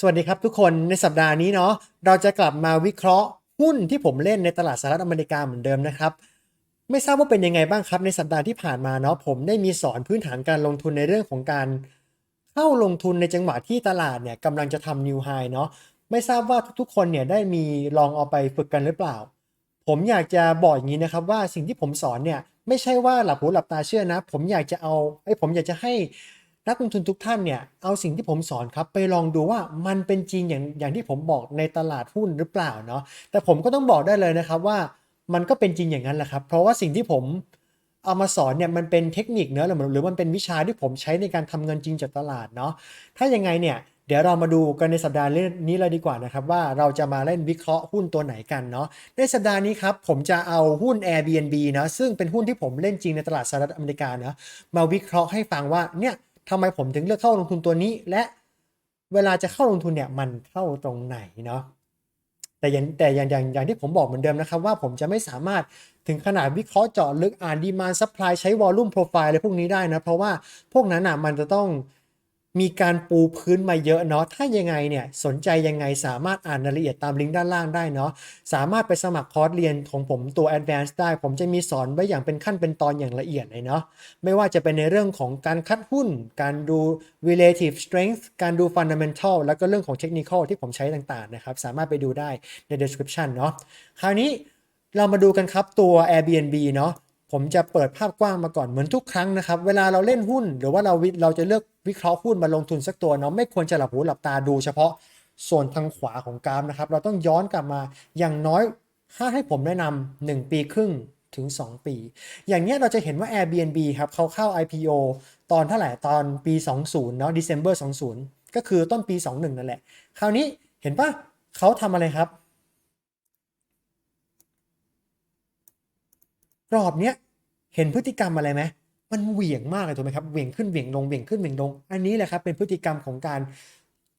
สวัสดีครับทุกคนในสัปดาห์นี้เนาะเราจะกลับมาวิเคราะห์หุ้นที่ผมเล่นในตลาดสหรัฐอเมริกาเหมือนเดิมนะครับ ไม่ทราบว่าเป็นยังไงบ้างครับในสัปดาห์ที่ผ่านมาเนาะผมได้มีสอนพื้นฐานการลงทุนในเรื่องของการเข้าลงทุนในจังหวะที่ตลาดเนี่ยกำลังจะทำนิวไฮเนาะไม่ทราบว่าทุกๆ คนเนี่ยได้มีลองเอาไปฝึกกันหรือเปล่า ผมอยากจะบอกอย่างนี้นะครับว่าสิ่งที่ผมสอนเนี่ยไม่ใช่ว่าหลับหูหลับตาเชื่อนะ ผมอยากจะเอาไอ้ผมอยากจะให้ นักลงทุนทุกท่านเนี่ยเอาสิ่งที่ผมสอนครับไปลองดูว่ามันเป็นจริงอย่างอย่างที่ผมบอกในตลาดหุ้นหรือเปล่าเนาะแต่ผมก็ต้องบอกได้เลยนะครับว่ามันก็เป็นจริงอย่างนั้นแหละครับ เพราะว่าสิ่งที่ผมเอามาสอนเนี่ยมันเป็นเทคนิคเนอะหรือหรือมันเป็นวิชาที่ผมใช้ในการทำเงินจริงจากตลาดเนาะถ้ายังไงเนี่ยเดี๋ยวเรามาดูกันในสัปดาห์นี้เลยดีกว่านะครับว่าเราจะมาเล่นวิเคราะห์หุ้นตัวไหนกันเนาะในสัปดาห์นี้ครับผมจะเอาหุ้น Airbnb นะซึ่งเป็นหุ้นที่ผมเล่นจริงในตลาดสหรัฐอเมริกานะมาวิเคราะห์ให้ฟังว่าเนี่ย ทำไมผมถึงเลือกเข้าลงทุนตัวนี้ และเวลาจะเข้าลงทุนเนี่ยมันเข้าตรงไหนเนาะแต่อย่างแต่อย่างอย่างอย่างที่ผมบอกเหมือนเดิมนะครับว่าผมจะไม่สามารถถึงขนาดวิเคราะห์เจาะลึกอ่านดีมานซัพพลายใช้วอลลุ่มโปรไฟล์อะไรพวกนี้ได้นะเพราะว่าพวกนั้นอะมันจะต้อง มีการปูพื้นมาเยอะเนาะ ถ้ายังไงเนี่ยสนใจยังไงสามารถอ่านรายละเอียดตามลิงก์ด้านล่างได้เนาะ สามารถไปสมัครคอร์สเรียนของผมตัว Advanced ได้ ผมจะมีสอนไว้อย่างเป็นขั้นเป็นตอนอย่างละเอียดเลยเนาะ ไม่ว่าจะเป็นในเรื่องของการคัดหุ้น การดู relative strength การดู fundamental แล้วก็เรื่องของ technical ที่ผมใช้ต่างๆนะครับ สามารถไปดูได้ใน description เนาะ คราวนี้เรามาดูกันครับตัว Airbnb เนาะ ผมจะเปิดภาพกว้างมาก่อนเหมือนทุกครั้งนะครับ เวลาเราเล่นหุ้น หรือว่าเราวิเราจะเลือกวิเคราะห์หุ้นมาลงทุนสักตัวเนาะไม่ควรจะหลับหูหลับตาดูเฉพาะส่วนทางขวาของกราฟนะครับ เราต้องย้อนกลับมาอย่างน้อยถ้าให้ผมแนะนำ1ปีครึ่งถึง 2 ปี อย่างเนี้ยเราจะเห็นว่า Airbnb ครับเขาเข้า IPO ตอนเท่าไหร่ตอนปี 20 เนาะ December 20 ก็คือต้นปี 21 นั่นแหละ คราวนี้เห็นปะเขาทำอะไรครับ กรอบเนี้ยเห็นพฤติกรรมอะไรไหมมันเหวี่ยงมากเลยถูกไหมครับเหวี่ยงขึ้นเหวี่ยงลงเหวี่ยงขึ้นเหวี่ยงลง อันนี้แหละครับเป็นพฤติกรรมของการ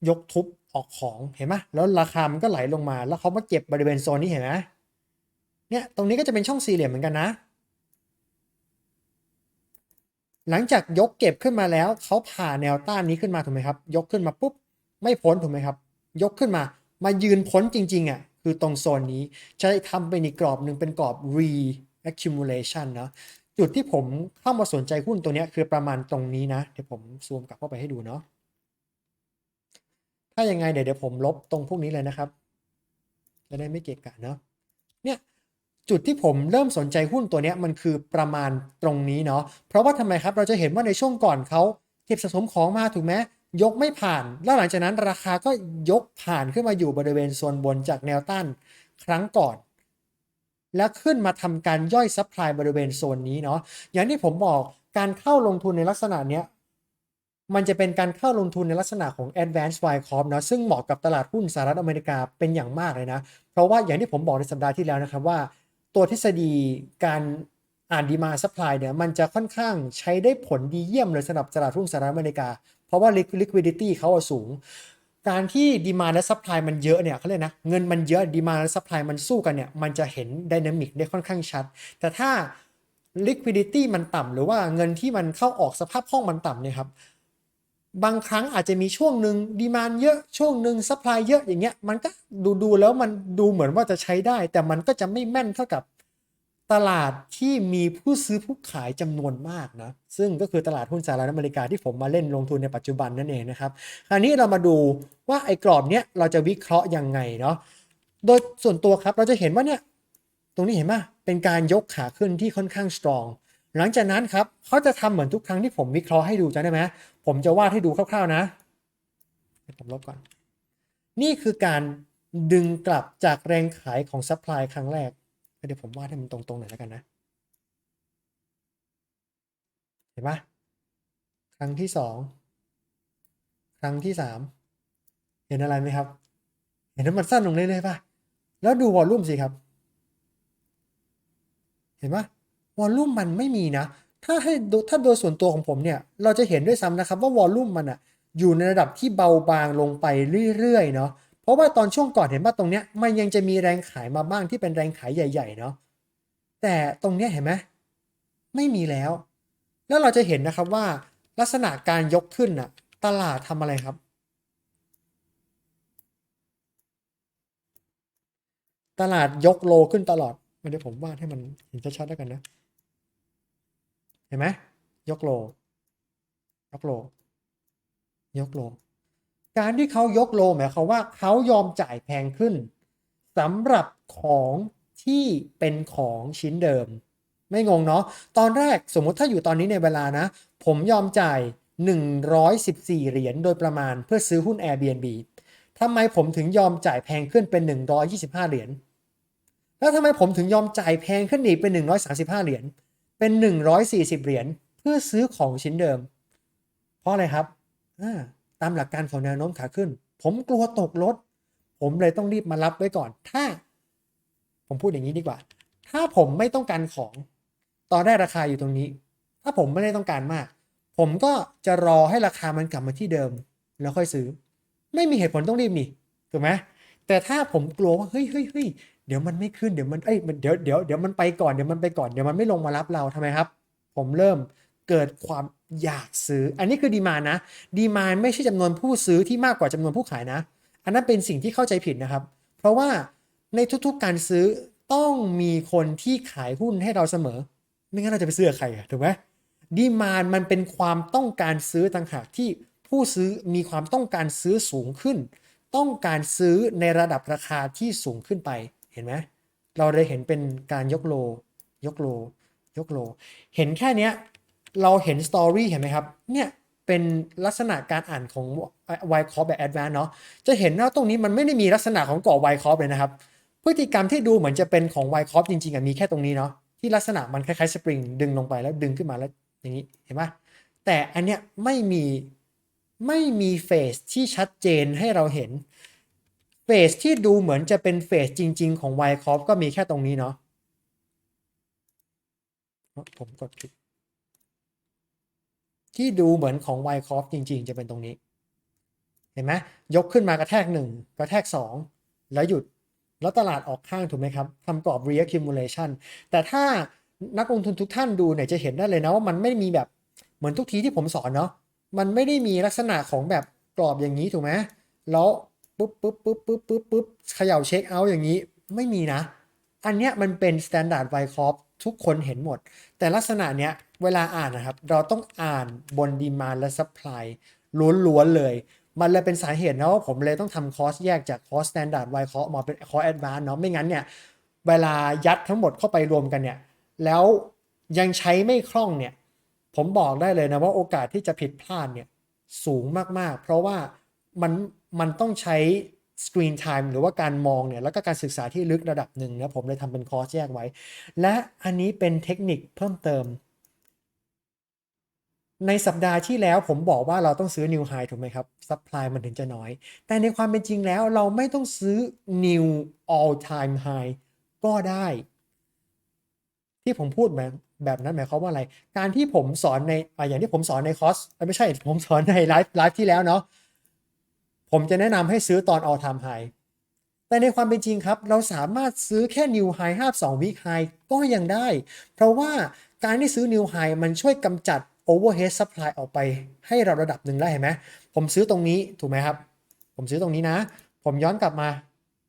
ยกทุบออกของเห็นไหมแล้วราคามันก็ไหลลงมา แล้วเขามาเก็บบริเวณโซนนี้เห็นไหมเนี่ยตรงนี้ก็จะเป็นช่องสี่เหลี่ยมเหมือนกันนะ หลังจากยกเก็บขึ้นมาแล้วเขาผ่าแนวต้านนี้ขึ้นมาถูกไหมครับ ยกขึ้นมาปุ๊บไม่พ้นถูกไหมครับ ยกขึ้นมามายืนพ้นจริงๆอะคือตรงโซนนี้จะทำเป็นอีกกรอบหนึ่งเป็นกรอบ re accumulation เนาะจุดที่ผมเข้ามาสนใจหุ้นตัวนี้คือประมาณตรงนี้นะ เดี๋ยวผมซูมกลับเข้าไปให้ดูเนาะถ้ายังไงเดี๋ยวเดี๋ยวผมลบตรงพวกนี้เลยนะครับจะได้ไม่เกะกะเนาะเนี่ยจุดที่ผมเริ่มสนใจหุ้นตัวนี้มันคือประมาณตรงนี้เนาะเพราะว่าทำไมครับเราจะเห็นว่าในช่วงก่อนเขาเก็บสะสมของมาถูกไหมยกไม่ผ่าน แล้วหลังจากนั้นราคาก็ยกผ่านขึ้นมาอยู่บริเวณโซนบนจากแนวต้านครั้งก่อน แล้วขึ้นมาทำการย่อยซัพพลายบริเวณโซนนี้เนาะอย่างที่ผมบอกการเข้าลงทุนในลักษณะเนี้ยมันจะเป็นการเข้าลงทุนในลักษณะของ Advanced Wire Corp เนาะซึ่งเหมาะกับตลาดหุ้นสหรัฐอเมริกาเป็นอย่างมากเลยนะ เพราะว่าอย่างที่ผมบอกในสัปดาห์ที่แล้วนะครับว่า ตัวทฤษฎีการอ่านดีมาซัพพลายเนี่ยมันจะค่อนข้างใช้ได้ผลดีเยี่ยมเลยสำหรับตลาดหุ้นสหรัฐอเมริกา เพราะว่า liquidity เขาสูง การที่ดีมาและซัพพลายมันเยอะเนี่ยเขาเรียกนะเงินมันเยอะดีมาและซัพพลายมันสู้กันเนี่ยมันจะเห็นดินามิกได้ค่อนข้างชัด แต่ถ้า liquidity มันต่ำหรือว่าเงินที่มันเข้าออกสภาพคล่องมันต่ำเนี่ยครับบางครั้งอาจจะมีช่วงหนึ่งดีมานเยอะช่วงหนึ่งซัพพลายเยอะอย่างเงี้ยมันก็ดูดูแล้วมันดูเหมือนว่าจะใช้ได้ แต่มันก็จะไม่แม่นเท่ากับ ตลาดที่มีผู้ซื้อผู้ขายจำนวนมากนะ ซึ่งก็คือตลาดหุ้นสหรัฐอเมริกาที่ผมมาเล่นลงทุนในปัจจุบันนั่นเองนะครับ คราวนี้เรามาดูว่าไอ้กรอบเนี้ยเราจะวิเคราะห์ยังไงเนาะ โดยส่วนตัวครับเราจะเห็นว่าเนี่ยตรงนี้เห็นไหมเป็นการยกขาขึ้นที่ค่อนข้างสตรอง หลังจากนั้นครับเขาจะทำเหมือนทุกครั้งที่ผมวิเคราะห์ให้ดูจำได้ไหมผมจะวาดให้ดูคร่าวๆนะผมลบก่อน นี่คือการดึงกลับจากแรงขายของซัพพลายครั้งแรก เดี๋ยวผมวาดให้มันตรงๆหน่อยแล้วกันนะ เห็นปะครั้งที่สอง ครั้งที่สาม เห็นอะไรไหมครับ เห็นว่ามันสั้นลงเรื่อยๆป่ะแล้วดูวอลลุ่มสิครับ เห็นปะวอลลุ่มมันไม่มีนะ ถ้าให้ถ้าโดยส่วนตัวของผมเนี่ย เราจะเห็นด้วยซ้ำนะครับว่าวอลลุ่มมันอะอยู่ในระดับที่เบาบางลงไปเรื่อยๆเนาะ เพราะว่าตอนช่วงก่อนเห็นว่าตรงเนี้ยมันยังจะมีแรงขายมาบ้างที่เป็นแรงขายใหญ่ ๆ เนาะแต่ตรงเนี้ยเห็นไหมไม่มีแล้ว แล้วเราจะเห็นนะครับว่าลักษณะการยกขึ้นน่ะตลาดทำอะไรครับ ตลาดยกโลขึ้นตลอดเดี๋ยวผมวาดให้มันเห็นชัดๆแล้วกันนะ เห็นไหมยกโล ยกโล ยกโล การที่เขายกโลหมายความว่าเขายอมจ่ายแพงขึ้นสำหรับของที่เป็นของชิ้นเดิม ไม่งงเนาะตอนแรกสมมุติถ้าอยู่ตอนนี้ในเวลานะ ผมยอมจ่าย 114 เหรียญโดยประมาณเพื่อซื้อหุ้น Airbnb ทำไมผมถึงยอมจ่ายแพงขึ้นเป็น 125 เหรียญแล้วทำไมผมถึงยอมจ่ายแพงขึ้นอีกเป็น 135 เหรียญเป็น 140 เหรียญเพื่อซื้อของชิ้นเดิม เพราะอะไรครับอ่า ตามหลักการของแนวโน้มขาขึ้น ผมกลัวตกรถ ผมเลยต้องรีบมารับไว้ก่อน ถ้า ผมพูดอย่างนี้ดีกว่า ถ้าผมไม่ต้องการของ ตอนแรกราคาอยู่ตรงนี้ ถ้าผมไม่ได้ต้องการมาก ผมก็จะรอให้ราคามันกลับมาที่เดิม แล้วค่อยซื้อ ไม่มีเหตุผลต้องรีบนี่ถูกไหมแต่ถ้าผมกลัวว่าเฮ้ยเฮ้ยเฮ้ยเดี๋ยวมันไม่ขึ้นเดี๋ยวมันเอ้ยมันเดี๋ยวเดี๋ยวเดี๋ยวมันไปก่อนเดี๋ยวมันไปก่อนเดี๋ยวมันไม่ลงมารับเราทำไมครับ ผมเริ่ม เกิดความอยากซื้อ อันนี้คือดีมานนะดีมานไม่ใช่จำนวนผู้ซื้อที่มากกว่าจำนวนผู้ขายนะ อันนั้นเป็นสิ่งที่เข้าใจผิดนะครับ เพราะว่าในทุกๆการซื้อต้องมีคนที่ขายหุ้นให้เราเสมอ ไม่งั้นเราจะไปซื้อใครอะถูกไหมดีมานมันเป็นความต้องการซื้อต่างหากที่ผู้ซื้อมีความต้องการซื้อสูงขึ้น ต้องการซื้อในระดับราคาที่สูงขึ้นไปเห็นไหมเราเลยเห็นเป็นการยกโล ยกโล ยกโล เห็นแค่นี้ เราเห็นสตอรี่เห็นไหมครับ เนี่ยเป็นลักษณะการอ่านของไวคอร์แบบ Advanced เนาะ จะเห็นว่าตรงนี้มันไม่ได้มีลักษณะของเกาะไวคอร์เลยนะครับ พฤติกรรมที่ดูเหมือนจะเป็นของไวคอร์จริงๆมีแค่ตรงนี้เนาะ ที่ลักษณะมันคล้ายๆสปริงดึงลงไปแล้วดึงขึ้นมาแล้วอย่างนี้เห็นไหมแต่อันเนี้ยไม่มีไม่มีเฟสที่ชัดเจนให้เราเห็น เฟสที่ดูเหมือนจะเป็นเฟสจริง ๆ ของไวคอร์ก็มีแค่ตรงนี้เนาะผมกดผิด ที่ดูเหมือนของไวคอฟจริง ๆ จะเป็นตรงนี้ เห็นไหมยกขึ้นมากระแทกหนึ่งกระแทกสองแล้วหยุดแล้วตลาดออกข้างถูกไหมครับทำกรอบ reaccumulation แต่ถ้านักลงทุนทุกท่านดูเนี่ยจะเห็นได้เลยนะว่ามันไม่มีแบบเหมือนทุกทีที่ผมสอนเนาะมันไม่ได้มีลักษณะของแบบกรอบอย่างนี้ถูกไหมแล้วปุ๊บปุ๊บปุ๊บปุ๊บปุ๊บปุ๊บเขย่าเช็คเอาท์อย่างนี้ไม่มีนะ อันเนี้ยมันเป็น standard w i c o r p ทุกคนเห็นหมด แต่ลักษณะเนี้ย เวลาอ่านนะครับ เราต้องอ่านบน demand และ supply ล้วนๆเลย มันเลยเป็นสาเหตุนะว่าผมเลยต้องทำคอร์สแยกจากคอร์ส standard w i c o r p มาเป็นคอร์ส advanced เนาะไม่งั้นเนี่ยเวลายัดทั้งหมดเข้าไปรวมกันเนี่ยแล้วยังใช้ไม่คล่องเนี่ยผมบอกได้เลยนะว่าโอกาสที่จะผิดพลาดเนี่ยสูงมากๆ เพราะว่ามันมันต้องใช้ screen time หรือว่าการมองเนี่ยแล้วก็การศึกษาที่ลึกระดับหนึ่งนะผมเลยทำเป็นคอร์สแยกไว้ และอันนี้เป็นเทคนิคเพิ่มเติม ในสัปดาห์ที่แล้วผมบอกว่าเราต้องซื้อ new high ถูกไหมครับ supply มันถึงจะน้อย แต่ในความเป็นจริงแล้วเราไม่ต้องซื้อ new all time high ก็ได้ ที่ผมพูดแบบแบบนั้นหมายความว่าอะไร การที่ผมสอนในออย่างที่ผมสอนในคอร์สไม่ใช่ผมสอนในไลฟ์ไลฟ์ที่แล้วเนาะผมจะแนะนำให้ซื้อตอน all time high แต่ในความเป็นจริงครับ เราสามารถซื้อแค่ new high 52 week high ก็ยังได้ เพราะว่าการที่ซื้อ new high มันช่วยกำจัด overhead supply ออกไปให้เราระดับหนึ่งได้วเห็นไหมผมซื้อตรงนี้ถูกไหมครับ ผมซื้อตรงนี้นะ ผมย้อนกลับมา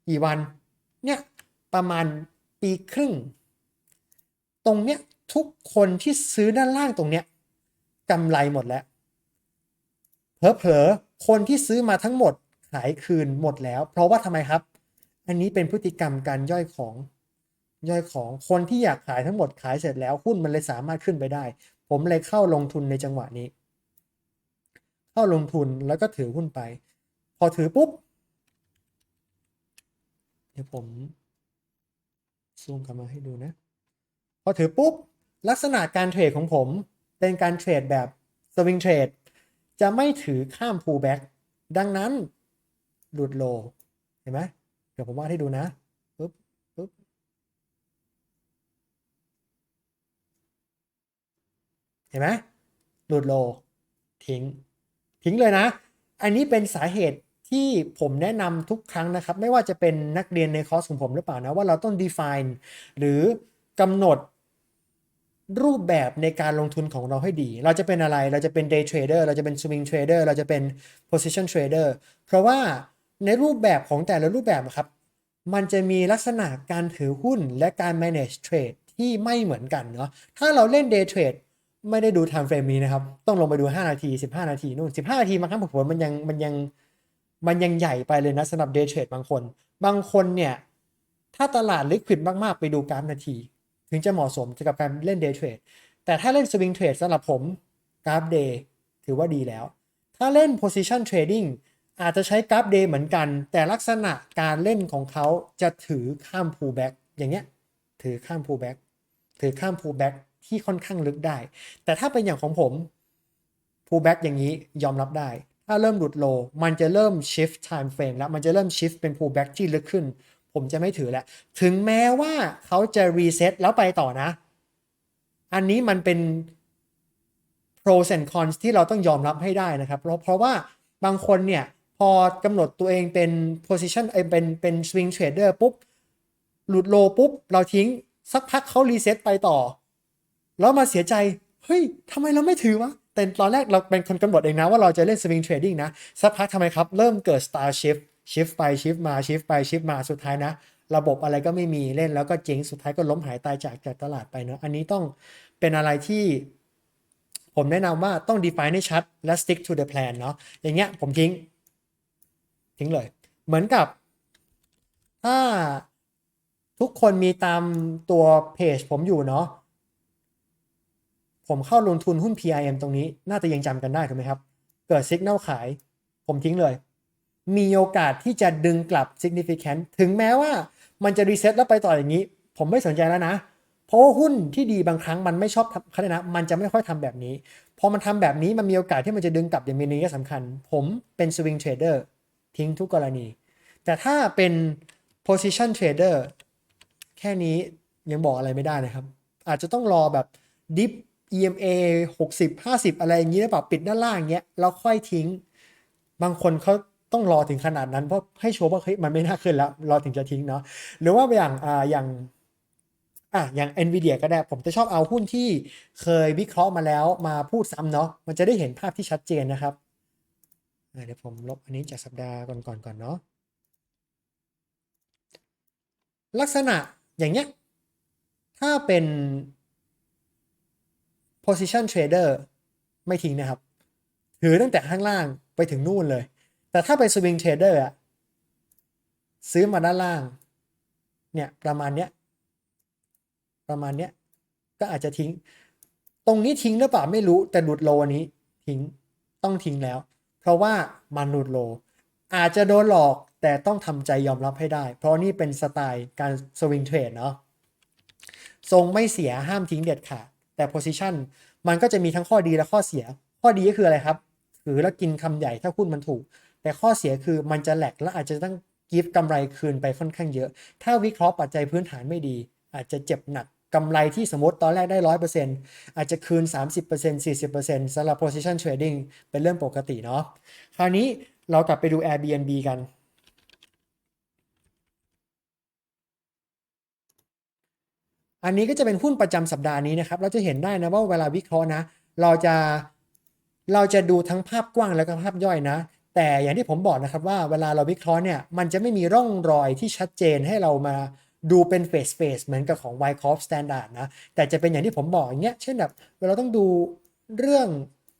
กี่วัน เนี่ยประมาณปีครึ่ง ตรงเนี้ยทุกคนที่ซื้อด้านล่างตรงเนี้ยกำไรหมดแล้วเผลอๆคนที่ซื้อมาทั้งหมดขายคืนหมดแล้ว เพราะว่าทำไมครับ อันนี้เป็นพฤติกรรมการย่อยของย่อยของคนที่อยากขายทั้งหมดขายเสร็จแล้วหุ้นมันเลยสามารถขึ้นไปได้ ผมเลยเข้าลงทุนในจังหวะนี้ เข้าลงทุนแล้วก็ถือหุ้นไป พอถือปุ๊บ เดี๋ยวผมซูมกลับมาให้ดูนะ พอถือปุ๊บ ลักษณะการเทรดของผมเป็นการเทรดแบบสวิงเทรดจะไม่ถือข้าม pullback ดังนั้นหลุดโล เห็นไหมเดี๋ยวผมวาดให้ดูนะปุ๊บปุ๊บ เห็นไหมหลุดโลทิ้ง ทิ้งเลยนะ อันนี้เป็นสาเหตุที่ผมแนะนำทุกครั้งนะครับ ไม่ว่าจะเป็นนักเรียนในคอร์สของผมหรือเปล่านะ ว่าเราต้อง define หรือกำหนดรูปแบบในการลงทุนของเราให้ดี เราจะเป็นอะไร เราจะเป็น day trader เราจะเป็น swing trader เราจะเป็น position trader เพราะว่าในรูปแบบของแต่ละรูปแบบครับ มันจะมีลักษณะการถือหุ้นและการ manage trade ที่ไม่เหมือนกันเนาะ ถ้าเราเล่น day trade ไม่ได้ดู time frame นี้นะครับ ต้องลงไปดู 5 นาที 15 นาทีนู่น 15 นาทีบางครั้งผมว่ามันยังมันยังมันยังใหญ่ไปเลยนะสำหรับ day trade บางคน บางคนเนี่ย ถ้าตลาด liquid มาก ๆ ไปดูกราฟนาที ถึงจะเหมาะสมกับการเล่น day trade แต่ถ้าเล่น swing trade สำหรับผมกราฟ day ถือว่าดีแล้ว ถ้าเล่น position trading อาจจะใช้กราฟ day เหมือนกัน แต่ลักษณะการเล่นของเขาจะถือข้าม pullback อย่างเงี้ยถือข้าม pullback ถือข้าม pullback ที่ค่อนข้างลึกได้ แต่ถ้าเป็นอย่างของผม pullback อย่างนี้ยอมรับได้ ถ้าเริ่มหลุดโล มันจะเริ่ม shift time frame แล้วมันจะเริ่ม shift เป็น pullback ที่ลึกขึ้น ผมจะไม่ถือแล้ว ถึงแม้ว่าเขาจะ reset แล้วไปต่อนะ อันนี้มันเป็น pros and cons ที่เราต้องยอมรับให้ได้นะครับเพราะเพราะว่าบางคนเนี่ย พอกำหนดตัวเองเป็น position เอ้เป็นเป็น swing trader ปุ๊บ หลุดโลปุ๊บ เราทิ้งสักพักเขารีเซ็ตไปต่อ แล้วมาเสียใจ เฮ้ยทำไมเราไม่ถือวะแต่ตอนแรกเราเป็นคนกำหนดเองนะว่าเราจะเล่น swing trading นะสักพักทำไมครับ เริ่มเกิด star shift shift ไป shift มา shift ไป shift มาสุดท้ายนะ ระบบอะไรก็ไม่มีเล่นแล้วก็เจ๊งสุดท้ายก็ล้มหายตายจากจากตลาดไปเนอะอันนี้ต้องเป็นอะไรที่ผมแนะนำว่าต้อง define ให้ชัดและ stick to the plan เนาะอย่างเงี้ยผมทิ้ง ทิ้งเลย เหมือนกับ ถ้าทุกคนมีตามตัวเพจผมอยู่เนาะ ผมเข้าลงทุนหุ้น PIM ตรงนี้น่าจะยังจำกันได้ถูกไหมครับ เกิด signal ขาย ผมทิ้งเลย มีโอกาสที่จะดึงกลับ significant ถึงแม้ว่ามันจะ reset แล้วไปต่ออย่างนี้ ผมไม่สนใจแล้วนะ เพราะว่าหุ้นที่ดีบางครั้งมันไม่ชอบทำเขาเรียกนะมันจะไม่ค่อยทำแบบนี้ พอมันทำแบบนี้มันมีโอกาสที่มันจะดึงกลับอย่างมีนัยสำคัญ ผมเป็น swing trader ทิ้งทุกกรณี แต่ถ้าเป็น position trader แค่นี้ยังบอกอะไรไม่ได้นะครับ อาจจะต้องรอแบบ dip EMA 60 50 อะไรอย่างนี้หรือเปล่าปิดด้านล่างเงี้ยแล้วค่อยทิ้ง บางคนเขาต้องรอถึงขนาดนั้นเพราะให้โชว์ว่าเฮ้ยมันไม่น่าขึ้นแล้วรอถึงจะทิ้งเนาะหรือว่าอย่างอ่าอย่างอะอย่าง NVIDIA ก็ได้ ผมจะชอบเอาหุ้นที่เคยวิเคราะห์มาแล้วมาพูดซ้ำเนาะมันจะได้เห็นภาพที่ชัดเจนนะครับเดี๋ยวผมลบอันนี้จากสัปดาห์ก่อนๆก่อนเนาะลักษณะอย่างเงี้ยถ้าเป็น position trader ไม่ทิ้งนะครับ ถือตั้งแต่ข้างล่างไปถึงนู่นเลย แต่ถ้าเป็น swing trader อะซื้อมาด้านล่าง เนี่ยประมาณเนี้ยประมาณเนี้ยก็อาจจะทิ้ง ตรงนี้ทิ้งหรือเปล่าไม่รู้แต่หลุดโลนี้ทิ้งต้องทิ้งแล้ว เพราะว่ามันหลุดโล อาจจะโดนหลอกแต่ต้องทำใจยอมรับให้ได้ เพราะนี่เป็นสไตล์การสวิงเทรดเนาะทรงไม่เสียห้ามทิ้งเด็ดขาด แต่ position มันก็จะมีทั้งข้อดีและข้อเสีย ข้อดีก็คืออะไรครับถือแล้วกินคำใหญ่ถ้าหุ้นมันถูก แต่ข้อเสียคือมันจะแหลกและอาจจะต้องกิฟกำไรคืนไปค่อนข้างเยอะ ถ้าวิเคราะห์ปัจจัยพื้นฐานไม่ดี อาจจะเจ็บหนักกำไรที่สมมติตอนแรกได้ร้อยเปอร์เซ็นต์อาจจะคืน 30% 40%สำหรับ position trading เป็นเรื่องปกติเนาะคราวนี้เรากลับไปดู Airbnb กัน อันนี้ก็จะเป็นหุ้นประจำสัปดาห์นี้นะครับ เราจะเห็นได้นะว่าเวลาวิเคราะห์นะ เราจะเราจะดูทั้งภาพกว้างแล้วก็ภาพย่อยนะ แต่อย่างที่ผมบอกนะครับว่าเวลาเราวิเคราะห์เนี่ยมันจะไม่มีร่องรอยที่ชัดเจนให้เรามาดูเป็นเฟสเฟสเหมือนกับของ w y c o f Standard นะ แต่จะเป็นอย่างที่ผมบอกอย่างเงี้ยเช่นแบบเวลาต้องดูเรื่อง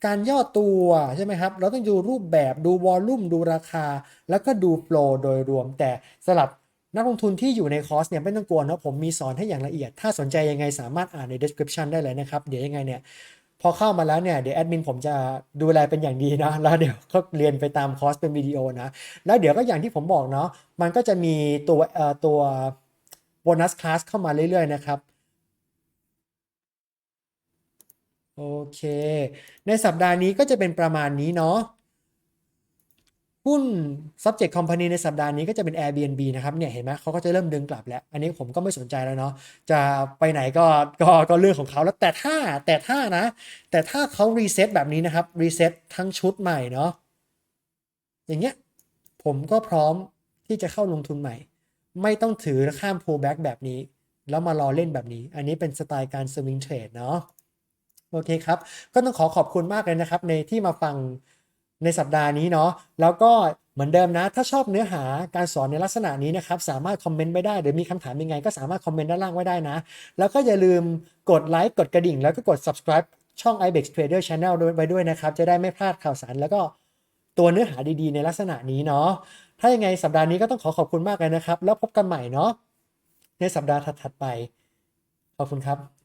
การย่อตัวใช่ไหมครับ เราต้องดูรูปแบบดูวอลลุ่มดูราคา แล้วก็ดูโฟลโดยรวม แต่สำหรับ นักลงทุนที่อยู่ในคอร์สเนี่ยไม่ต้องกลัวนะผมมีสอนให้อย่างละเอียด ถ้าสนใจยังไงสามารถอ่านใน description ได้เลยนะครับ เดี๋ยวยังไงเนี่ยพอเข้ามาแล้วเนี่ยเดี๋ยวแอดมินผมจะดูแลเป็นอย่างดีนะแล้วเดี๋ยวก็เรียนไปตามคอร์สเป็นวิดีโอนะ แล้วเดี๋ยวก็อย่างที่ผมบอกเนาะมันก็จะมีตัวเอ่อตัวโบนัสคลาสเข้ามาเรื่อยๆนะครับโอเค ในสัปดาห์นี้ก็จะเป็นประมาณนี้เนาะ หุ้น subject company ในสัปดาห์นี้ก็จะเป็น Airbnb นะครับเนี่ยเห็นไหมเขาก็จะเริ่มดึงกลับแล้ว อันนี้ผมก็ไม่สนใจแล้วเนาะจะไปไหนก็ก็ก็เรื่องของเขาแล้วแต่ถ้าแต่ถ้านะ แต่ถ้าเขารีเซ็ตแบบนี้นะครับรีเซ็ตทั้งชุดใหม่เนาะอย่างเงี้ยผมก็พร้อมที่จะเข้าลงทุนใหม่ ไม่ต้องถือข้าม pullback แบบนี้ แล้วมารอเล่นแบบนี้ อันนี้เป็นสไตล์การ swing trade เนาะโอเคครับ ก็ต้องขอขอบคุณมากเลยนะครับ ในที่มาฟัง ในสัปดาห์นี้เนาะแล้วก็เหมือนเดิมนะ ถ้าชอบเนื้อหาการสอนในลักษณะนี้นะครับ สามารถคอมเมนต์ไว้ได้หรือมีคำถามยังไง ก็สามารถคอมเมนต์ด้านล่างไว้ได้นะ แล้วก็อย่าลืมกดไลค์กดกระดิ่ง แล้วก็กด subscribe ช่อง ibex trader channel ไว้ด้วยนะครับ จะได้ไม่พลาดข่าวสาร แล้วก็ตัวเนื้อหาดีๆ ในลักษณะนี้เนาะถ้ายังไงสัปดาห์นี้ก็ต้องขอขอบคุณมากเลยนะครับ แล้วพบกันใหม่เนาะในสัปดาห์ถัดๆไปขอบคุณครับ